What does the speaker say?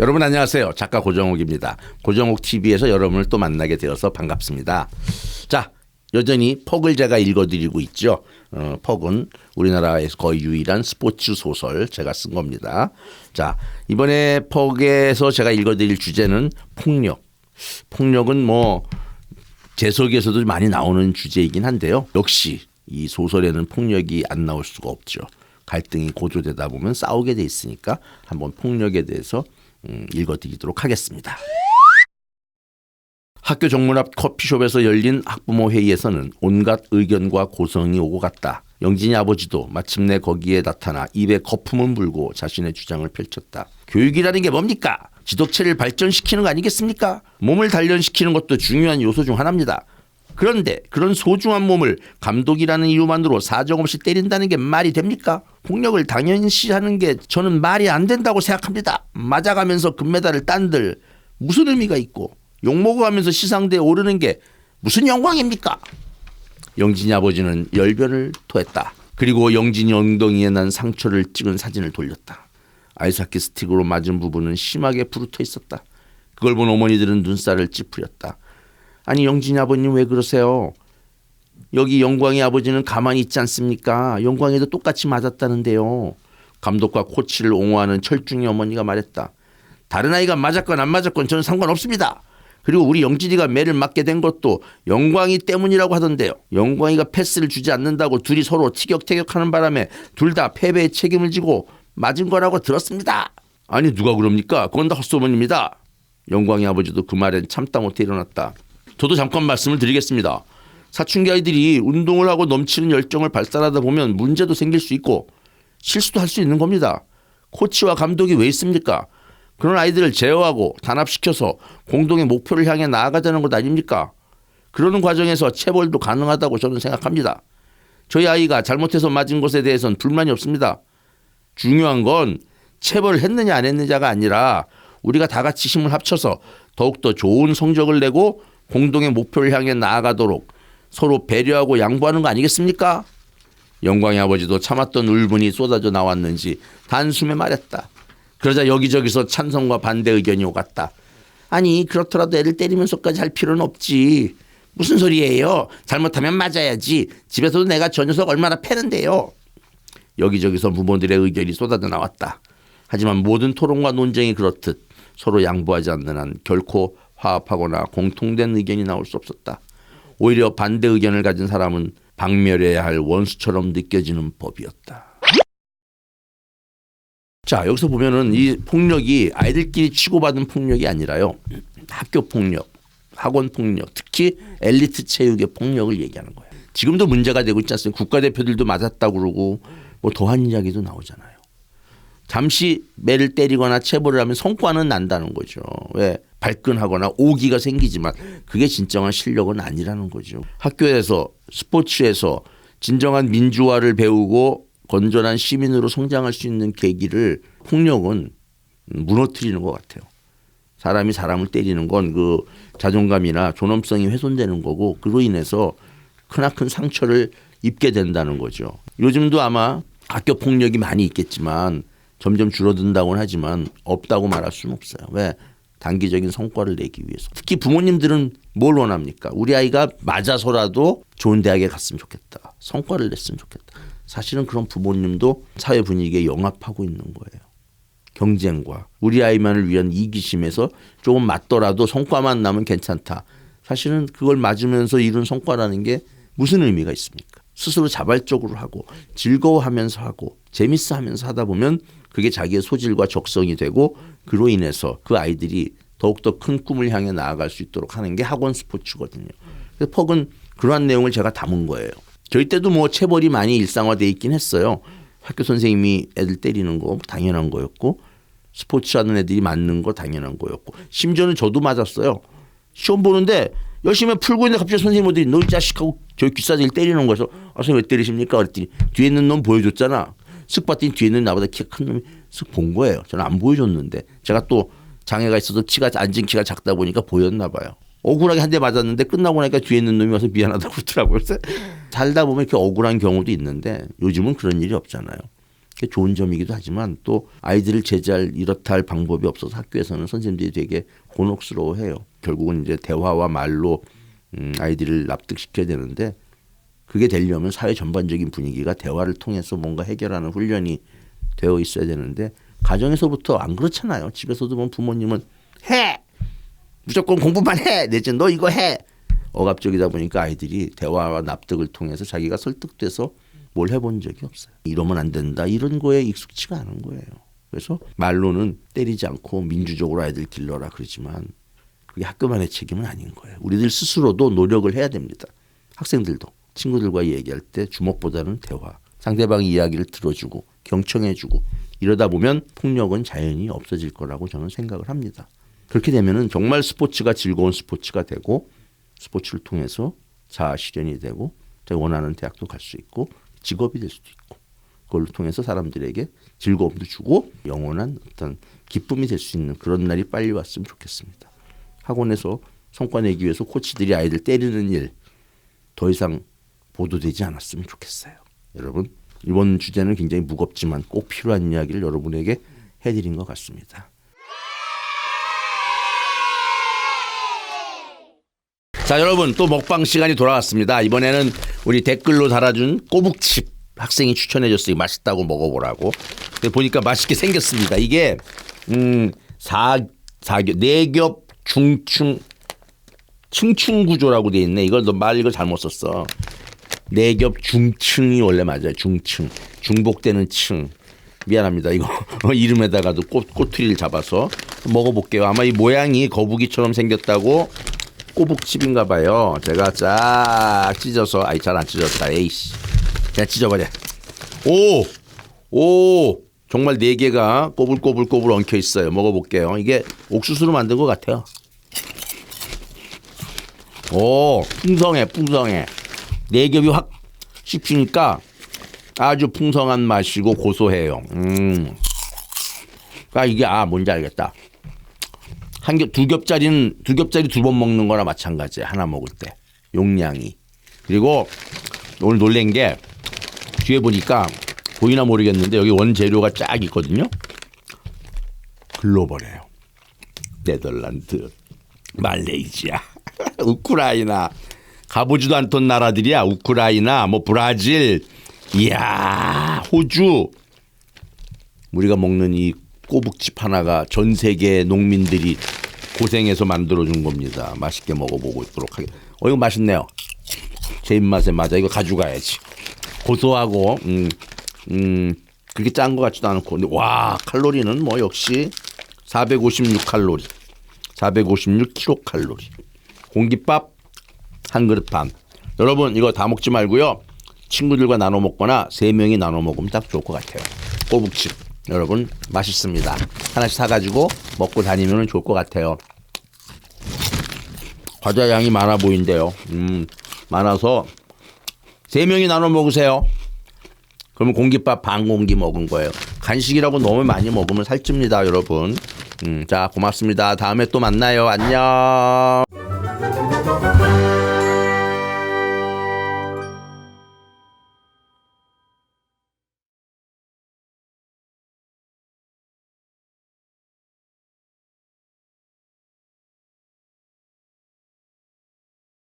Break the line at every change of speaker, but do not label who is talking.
여러분 안녕하세요. 작가 고정욱입니다. 고정욱 TV에서 여러분을 또 만나게 되어서 반갑습니다. 자, 여전히 퍽을 제가 읽어드리고 있죠. 어, 퍽은 우리나라에서 거의 유일한 스포츠 소설 제가 쓴 겁니다. 자, 이번에 퍽에서 제가 읽어드릴 주제는 폭력. 폭력은 뭐 재석에서도 많이 나오는 주제이긴 한데요. 역시 이 소설에는 폭력이 안 나올 수가 없죠. 갈등이 고조되다 보면 싸우게 돼 있으니까 한번 폭력에 대해서 음, 읽어드리도록 하겠습니다. 학교 정문 앞 커피숍에서 열린 학부모 회의에서는 온갖 의견과 고성이 오고 갔다. 영진이 아버지도 마침내 거기에 나타나 입에 거품을 물고 자신의 주장을 펼쳤다. 교육이라는 게 뭡니까? 지도체를 발전시키는 거 아니겠습니까? 몸을 단련시키는 것도 중요한 요소 중 하나입니다. 그런데 그런 소중한 몸을 감독이라는 이유만으로 사정없이 때린다는 게 말이 됩니까? 폭력을 당연시하는 게 저는 말이 안 된다고 생각합니다. 맞아가면서 금메달을 딴들 무슨 의미가 있고 욕먹어가면서 시상대에 오르는 게 무슨 영광입니까? 영진이 아버지는 열변을 토했다. 그리고 영진이 엉덩이에 난 상처를 찍은 사진을 돌렸다. 아이스하키 스틱으로 맞은 부분은 심하게 부르터 있었다. 그걸 본 어머니들은 눈살을 찌푸렸다. 아니 영진이 아버님 왜 그러세요? 여기 영광이 아버지는 가만히 있지 않습니까? 영광이도 똑같이 맞았다는데요. 감독과 코치를 옹호하는 철중이 어머니가 말했다. 다른 아이가 맞았건 안 맞았건 저는 상관없습니다. 그리고 우리 영진이가 매를 맞게 된 것도 영광이 때문이라고 하던데요. 영광이가 패스를 주지 않는다고 둘이 서로 티격태격하는 바람에 둘 다 패배의 책임을 지고 맞은 거라고 들었습니다. 아니 누가 그럽니까? 그건 다 헛소문입니다. 영광이 아버지도 그 말엔 참다 못해 일어났다. 저도 잠깐 말씀을 드리겠습니다. 사춘기 아이들이 운동을 하고 넘치는 열정을 발산하다 보면 문제도 생길 수 있고 실수도 할 수 있는 겁니다. 코치와 감독이 왜 있습니까? 그런 아이들을 제어하고 단합시켜서 공동의 목표를 향해 나아가자는 것 아닙니까? 그러는 과정에서 체벌도 가능하다고 저는 생각합니다. 저희 아이가 잘못해서 맞은 것에 대해서는 불만이 없습니다. 중요한 건 체벌을 했느냐 안 했느냐가 아니라 우리가 다 같이 힘을 합쳐서 더욱더 좋은 성적을 내고 공동의 목표를 향해 나아가도록 서로 배려하고 양보하는 거 아니겠습니까? 영광의 아버지도 참았던 울분이 쏟아져 나왔는지 단숨에 말했다. 그러자 여기저기서 찬성과 반대 의견이 오갔다. 아니 그렇더라도 애를 때리면서까지 할 필요는 없지. 무슨 소리예요? 잘못하면 맞아야지. 집에서도 내가 저 녀석 얼마나 패는데요. 여기저기서 부모들의 의견이 쏟아져 나왔다. 하지만 모든 토론과 논쟁이 그렇듯 서로 양보하지 않는 한 결코 화합하거나 공통된 의견이 나올 수 없었다. 오히려 반대 의견을 가진 사람은 박멸해야 할 원수처럼 느껴지는 법이었다. 자, 여기서 보면은 이 폭력이 아이들끼리 치고받은 폭력이 아니라요. 학교 폭력, 학원 폭력, 특히 엘리트 체육의 폭력을 얘기하는 거예요. 지금도 문제가 되고 있지 않습니까? 국가대표들도 맞았다고 그러고 뭐 더한 이야기도 나오잖아요. 잠시 매를 때리거나 체벌을 하면 성과는 난다는 거죠. 왜? 발끈하거나 오기가 생기지만 그게 진정한 실력은 아니라는 거죠. 학교에서 스포츠에서 진정한 민주화를 배우고 건전한 시민으로 성장할 수 있는 계기를 폭력은 무너뜨리는 것 같아요. 사람이 사람을 때리는 건 그 자존감이나 존엄성이 훼손되는 거고 그로 인해서 크나큰 상처를 입게 된다는 거죠. 요즘도 아마 학교 폭력이 많이 있겠지만 점점 줄어든다고는 하지만 없다고 말할 수는 없어요. 왜? 단기적인 성과를 내기 위해서. 특히 부모님들은 뭘 원합니까? 우리 아이가 맞아서라도 좋은 대학에 갔으면 좋겠다. 성과를 냈으면 좋겠다. 사실은 그런 부모님도 사회 분위기에 영합하고 있는 거예요. 경쟁과 우리 아이만을 위한 이기심에서 조금 맞더라도 성과만 나면 괜찮다. 사실은 그걸 맞으면서 이룬 성과라는 게 무슨 의미가 있습니까? 스스로 자발적으로 하고 즐거워하면서 하고 재밌어 하면서 하다 보면 그게 자기의 소질과 적성이 되고 그로 인해서 그 아이들이 더욱더 큰 꿈을 향해 나아갈 수 있도록 하는 게 학원 스포츠거든요. 그래서 퍽은 그러한 내용을 제가 담은 거예요. 저희 때도 뭐 체벌이 많이 일상화돼 있긴 했어요. 학교 선생님이 애들 때리는 거 당연한 거였고 스포츠 하는 애들이 맞는 거 당연한 거였고 심지어는 저도 맞았어요. 시험 보는데 열심히 풀고 있는데 갑자기 선생님 들이 너이 자식하고 저희 귀싸대기 때리는 거여서 아 선생님 왜 때리십니까? 그랬더니 뒤에 있는 놈 보여줬잖아. 쓱 봤더니 뒤에 있는 나보다 키가 큰 놈이 쓱 본 거예요. 저는 안 보여줬는데 제가 또 장애가 있어서 키가 앉은 키가 작다 보니까 보였나 봐요. 억울하게 한 대 맞았는데 끝나고 나니까 뒤에 있는 놈이 와서 미안하다고 그러더라고요. 그래서 살다 보면 이렇게 억울한 경우도 있는데 요즘은 그런 일이 없잖아요. 좋은 점이기도 하지만 또 아이들을 제잘 이렇다 할 방법이 없어서 학교에서는 선생님들이 되게 곤혹스러워해요. 결국은 이제 대화와 말로 음, 아이들을 납득시켜야 되는데 그게 되려면 사회 전반적인 분위기가 대화를 통해서 뭔가 해결하는 훈련이 되어 있어야 되는데 가정에서부터 안 그렇잖아요. 집에서도 보면 부모님은 해 무조건 공부만 해 내지 너 이거 해 억압적이다 보니까 아이들이 대화와 납득을 통해서 자기가 설득돼서 뭘 해본 적이 없어요. 이러면 안 된다 이런 거에 익숙치가 않은 거예요. 그래서 말로는 때리지 않고 민주적으로 아이들 길러라 그러지만 그게 학교만의 책임은 아닌 거예요. 우리들 스스로도 노력을 해야 됩니다. 학생들도 친구들과 얘기할 때 주먹보다는 대화, 상대방 이야기를 들어주고 경청해주고 이러다 보면 폭력은 자연히 없어질 거라고 저는 생각을 합니다. 그렇게 되면은 정말 스포츠가 즐거운 스포츠가 되고 스포츠를 통해서 자아 실현이 되고 제가 원하는 대학도 갈 수 있고 직업이 될 수도 있고 그걸 통해서 사람들에게 즐거움도 주고 영원한 어떤 기쁨이 될 수 있는 그런 날이 빨리 왔으면 좋겠습니다. 학원에서 성과 내기 위해서 코치들이 아이들 때리는 일 더 이상 보도되지 않았으면 좋겠어요. 여러분 이번 주제는 굉장히 무겁지만 꼭 필요한 이야기를 여러분에게 해드린 것 같습니다. 자 여러분 또 먹방 시간이 돌아왔습니다. 이번에는 우리 댓글로 달아준 꼬북칩 학생이 추천해줬어요. 맛있다고 먹어보라고. 근데 보니까 맛있게 생겼습니다. 이게 음, 사 사겹 네겹 중층 층층 구조라고 돼 있네. 이걸 너 말 이걸 잘못 썼어. 네겹 중층이 원래 맞아요. 중층 중복되는 층. 미안합니다. 이거 이름에다가도 꽃 꼬투리를 잡아서 먹어볼게요. 아마 이 모양이 거북이처럼 생겼다고 꼬북칩인가 봐요. 제가 쫙 찢어서 아이 잘 안 찢었다. 에이씨. 그냥 찢어버려. 오! 오! 정말 네 개가 꼬불꼬불꼬불 엉켜 있어요. 먹어볼게요. 이게 옥수수로 만든 것 같아요. 오, 풍성해, 풍성해. 네 겹이 확 씹히니까 아주 풍성한 맛이고 고소해요. 음. 아, 이게, 아, 뭔지 알겠다. 한 겹, 두 겹짜리는 두 겹짜리 두 번 먹는 거나 마찬가지야. 하나 먹을 때. 용량이. 그리고 오늘 놀란 게 뒤에 보니까 보이나 모르겠는데 여기 원재료가 쫙 있거든요. 글로벌해요. 네덜란드, 말레이시아, 우크라이나 가보지도 않던 나라들이야. 우크라이나, 뭐 브라질, 이야 호주. 우리가 먹는 이 꼬북칩 하나가 전 세계 농민들이 고생해서 만들어준 겁니다. 맛있게 먹어보고 있도록 하게. 어 이거 맛있네요. 제 입맛에 맞아. 이거 가져가야지. 고소하고 음, 음 그렇게 짠 것 같지도 않고 근데 와 칼로리는 뭐 역시 456 칼로리, 456 킬로 칼로리. 공깃밥 한 그릇 반. 여러분 이거 다 먹지 말고요. 친구들과 나눠 먹거나 세 명이 나눠 먹으면 딱 좋을 것 같아요. 꼬북칩. 여러분 맛있습니다. 하나씩 사가지고 먹고 다니면 좋을 것 같아요. 과자 양이 많아 보인대요. 음, 많아서 세 명이 나눠 먹으세요. 그러면 공깃밥 반 공기 먹은 거예요. 간식이라고 너무 많이 먹으면 살찝니다, 여러분. 음, 자, 고맙습니다. 다음에 또 만나요. 안녕.